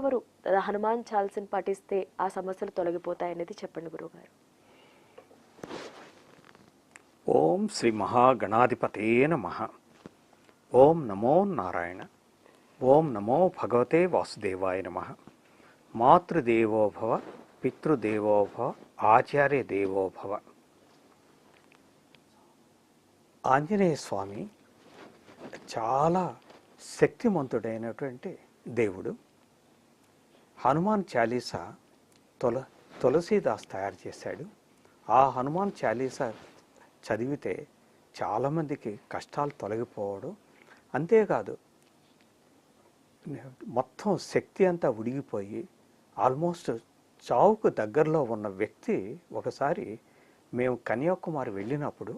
ఎవరెవరు హనుమాన్ చాల్సిని పఠిస్తే ఆ సమస్యలు తొలగిపోతాయనేది చెప్పండి గురువుగారు. ఓం శ్రీ మహాగణాధిపతే నమ. ఓం నమో నారాయణ. ఓం నమో భగవతే వాసుదేవాయ నమ. మాతృదేవోభవ పితృదేవోభవ ఆచార్య దేవోభవ ఆంజనేయ స్వామి చాలా శక్తిమంతుడైనటువంటి దేవుడు. హనుమాన్ చాలీసా తుల తులసీదాస్ తయారు చేశాడు. ఆ హనుమాన్ చాలీసా చదివితే చాలామందికి కష్టాలు తొలగిపోవడం అంతేకాదు మొత్తం శక్తి అంతా ఉడిగిపోయి ఆల్మోస్ట్ చావుకు దగ్గరలో ఉన్న వ్యక్తి ఒకసారి మేము కన్యాకుమారి వెళ్ళినప్పుడు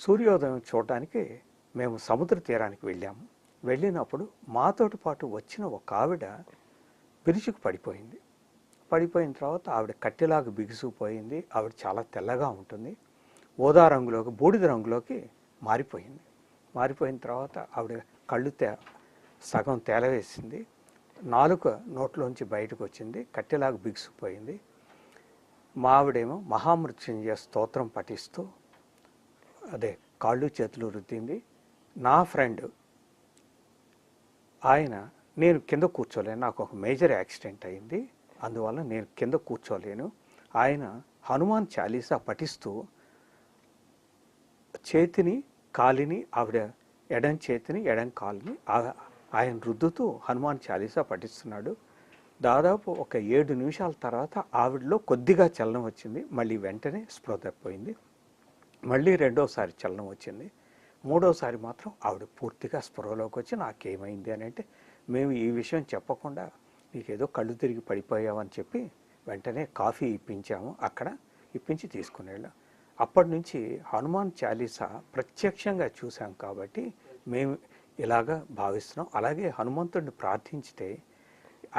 సూర్యోదయం చూడడానికి మేము సముద్ర తీరానికి వెళ్ళాము. వెళ్ళినప్పుడు మాతోటి పాటు వచ్చిన ఒక ఆవిడ పిరుచుకు పడిపోయింది. పడిపోయిన తర్వాత ఆవిడ కట్టెలాగా బిగుసుకుపోయింది. ఆవిడ చాలా తెల్లగా ఉంటుంది. ఓదా రంగులోకి బూడిద రంగులోకి మారిపోయింది. మారిపోయిన తర్వాత ఆవిడ కళ్ళు తే సగం తేలవేసింది. నాలుక నోట్లోంచి బయటకు వచ్చింది కట్టెలాగా బిగుసుకుపోయింది. మా ఆవిడేమో మహామృత్యుంజయ స్తోత్రం పఠిస్తూ అదే కాళ్ళు చేతులు రుద్దింది. నా ఫ్రెండ్ ఆయన నేను కింద కూర్చోలేను. నాకు ఒక మేజర్ యాక్సిడెంట్ అయింది. అందువల్ల నేను కింద కూర్చోలేను. ఆయన హనుమాన్ చాలీసా పఠిస్తూ చేతిని కాలిని ఆవిడ ఎడం చేతిని ఎడం కాలుని ఆ- ఆయన రుద్దుతూ హనుమాన్ చాలీసా పఠిస్తున్నాడు. దాదాపు ఒక ఏడు నిమిషాల తర్వాత ఆవిడలో కొద్దిగా చలనం వచ్చింది. మళ్ళీ వెంటనే స్పృహ తప్పిపోయింది. మళ్ళీ రెండోసారి చలనం వచ్చింది. మూడోసారి మాత్రం ఆవిడ పూర్తిగా స్పృహలోకి వచ్చి నాకేమైంది? అని అంటే మేము ఈ విషయం చెప్పకుండా నీకేదో కళ్ళు తిరిగి పడిపోయావని చెప్పి వెంటనే కాఫీ ఇప్పించాము. అక్కడ ఇప్పించి తీసుకుని వెళ్ళాం అప్పటి నుంచి హనుమాన్ చాలీసా ప్రత్యక్షంగా చూసాం కాబట్టి మేము ఇలాగా భావిస్తున్నాం. అలాగే హనుమంతుడిని ప్రార్థించితే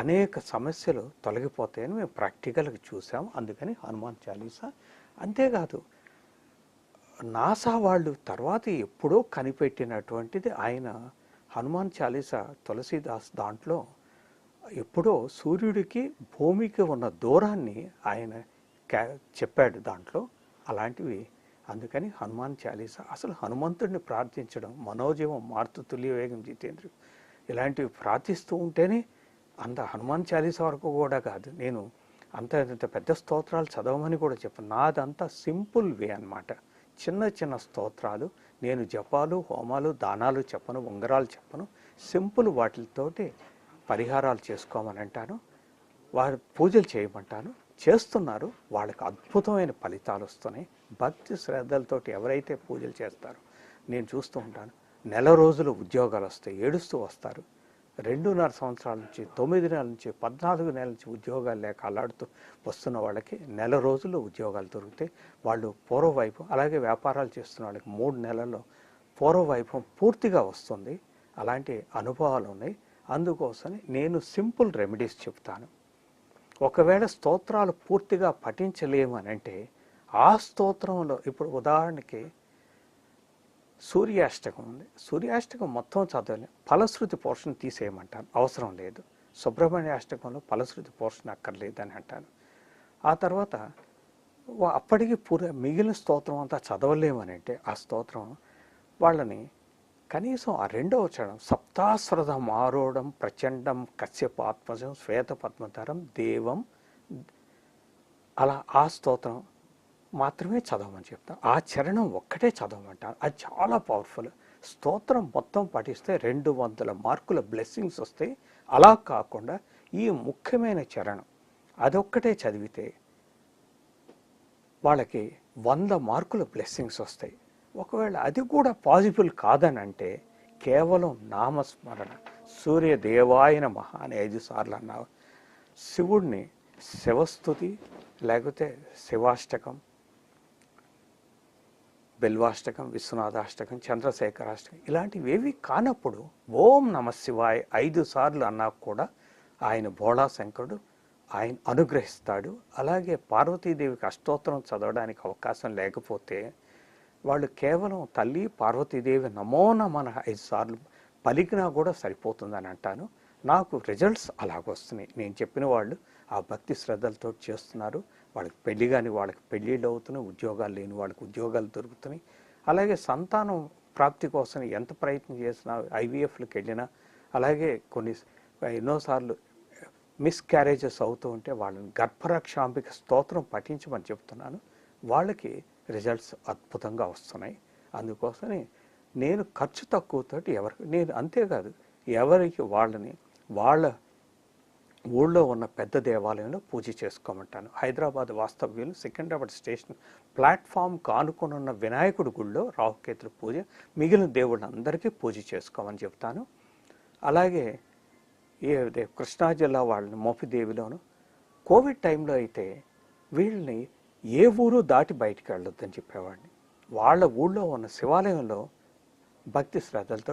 అనేక సమస్యలు తొలగిపోతాయని మేము ప్రాక్టికల్గా చూసాము అందుకని హనుమాన్ చాలీసా అంతేకాదు నాసా వాళ్ళు తర్వాత ఎప్పుడో కనిపెట్టినటువంటిది ఆయన హనుమాన్ చాలీసా తులసీదాస్ దాంట్లో ఎప్పుడో సూర్యుడికి భూమికి ఉన్న దూరాన్ని ఆయన క్యా- చెప్పాడు దాంట్లో. అలాంటివి అందుకని హనుమాన్ చాలీసా అసలు హనుమంతుడిని ప్రార్థించడం మనోజీవం మార్తు తుల్యవేగం జితేంద్రు ఇలాంటివి ప్రార్థిస్తూ ఉంటేనే అంత హనుమాన్ చాలీసా వరకు కూడా కాదు. నేను అంత ఇంత పెద్ద స్తోత్రాలు చదవమని కూడా చెప్పను. నాదంతా సింపుల్ వే అన్నమాట. చిన్న చిన్న స్తోత్రాలు. నేను జపాలు హోమాలు దానాలు చెప్పను ఉంగరాలు చెప్పను సింపుల్ వాటితోటి పరిహారాలు చేసుకోమని అంటాను. వారు పూజలు చేయమంటాను. చేస్తున్నారు. వాళ్ళకి అద్భుతమైన ఫలితాలు వస్తున్నాయి. భక్తి శ్రద్ధలతోటి ఎవరైతే పూజలు చేస్తారో నేను చూస్తూ ఉంటాను. నెల రోజులు ఉద్యోగాలు వస్తాయి ఏడుస్తూ వస్తారు. రెండున్నర సంవత్సరాల నుంచి తొమ్మిది నెలల నుంచి పద్నాలుగు నెలల నుంచి ఉద్యోగాలు లేక అల్లాడుతూ వస్తున్న వాళ్ళకి నెల రోజుల్లో ఉద్యోగాలు దొరుకుతాయి వాళ్ళు పూర్వవైపు అలాగే వ్యాపారాలు చేస్తున్న వాళ్ళకి మూడు నెలల్లో పూర్వవైభవం పూర్తిగా వస్తుంది. అలాంటి అనుభవాలు ఉన్నాయి. అందుకోసమని నేను సింపుల్ రెమెడీస్ చెప్తాను. ఒకవేళ స్తోత్రాలు పూర్తిగా పఠించలేము అని అంటే ఆ స్తోత్రంలో ఇప్పుడు ఉదాహరణకి సూర్యాష్టకం ఉంది. సూర్యాష్టకం మొత్తం చదవలేము ఫలశ్రుతి పోర్షన్ తీసేయమంటాను. అవసరం లేదు. సుబ్రహ్మణ్య అష్టకంలో ఫలశ్రుతి పోర్షన్ అక్కర్లేదని అంటాను. ఆ తర్వాత అప్పటికి పూర మిగిలిన స్తోత్రం అంతా చదవలేమని అంటే ఆ స్తోత్రం వాళ్ళని కనీసం ఆ రెండవ చరణం సప్తాశ్రదం ఆరోడం ప్రచండం కశ్యపాత్మజం శ్వేతపద్మధరం దేవం అలా ఆ స్తోత్రం మాత్రమే చదవమని చెప్తాను ఆ చరణం ఒక్కటే చదవమంటాను అది చాలా పవర్ఫుల్ స్తోత్రం మొత్తం పఠిస్తే రెండు వందల మార్కుల బ్లెస్సింగ్స్ వస్తాయి అలా కాకుండా ఈ ముఖ్యమైన చరణం అదొక్కటే చదివితే వాళ్ళకి వంద మార్కుల బ్లెస్సింగ్స్ వస్తాయి. ఒకవేళ అది కూడా పాసిబుల్ కాదని అంటే కేవలం నామస్మరణ. సూర్యదేవాయన మహా అని ఐదు సార్లు అన్నావు. శివుడిని శివస్థుతి లేకపోతే శివాష్టకం బెల్వాష్టకం విశ్వనాథాష్టకం చంద్రశేఖరాష్టకం ఇలాంటివి ఏవి కానప్పుడు ఓం నమ ఐదు సార్లు అన్నా కూడా ఆయన భోళా శంకరుడు ఆయన అనుగ్రహిస్తాడు. అలాగే పార్వతీదేవికి అష్టోత్తరం చదవడానికి అవకాశం లేకపోతే వాళ్ళు కేవలం తల్లి పార్వతీదేవి నమో నమన ఐదు సార్లు పలికినా కూడా సరిపోతుందని అంటాను. నాకు రిజల్ట్స్ అలాగొస్తున్నాయి. నేను చెప్పిన వాళ్ళు ఆ భక్తి శ్రద్ధలతో చేస్తున్నారు. వాళ్ళకి పెళ్ళి కానీ వాళ్ళకి పెళ్ళిళ్ళు అవుతున్నాయి ఉద్యోగాలు లేని వాళ్ళకి ఉద్యోగాలు దొరుకుతున్నాయి. అలాగే సంతానం ప్రాప్తి కోసం ఎంత ప్రయత్నం చేసినా ఐవీఎఫ్లకు వెళ్ళినా అలాగే కొన్ని ఎన్నోసార్లు మిస్ క్యారేజెస్ అవుతూ ఉంటే వాళ్ళని గర్భరక్షాంబిక స్తోత్రం పఠించమని చెప్తున్నాను. వాళ్ళకి రిజల్ట్స్ అద్భుతంగా వస్తున్నాయి. అందుకోసమే నేను ఖర్చు తక్కువతోటి ఎవరికి నేను అంతేకాదు ఎవరికి వాళ్ళని వాళ్ళ ఊళ్ళో ఉన్న పెద్ద దేవాలయంలో పూజ చేసుకోమంటాను. హైదరాబాద్ వాస్తవ్యులు సికింద్రాబాద్ స్టేషన్ ప్లాట్ఫామ్ కానుకొని ఉన్న వినాయకుడి గుళ్ళో రాహుకేతుల పూజ మిగిలిన దేవుళ్ళందరికీ పూజ చేసుకోమని చెప్తాను. అలాగే ఏ కృష్ణా జిల్లా వాళ్ళని మోపిదేవిలోను కోవిడ్ టైంలో అయితే వీళ్ళని ఏ ఊరు దాటి బయటికి వెళ్ళొద్దని చెప్పేవాడిని. వాళ్ళ ఊళ్ళో ఉన్న శివాలయంలో భక్తి శ్రద్ధలతో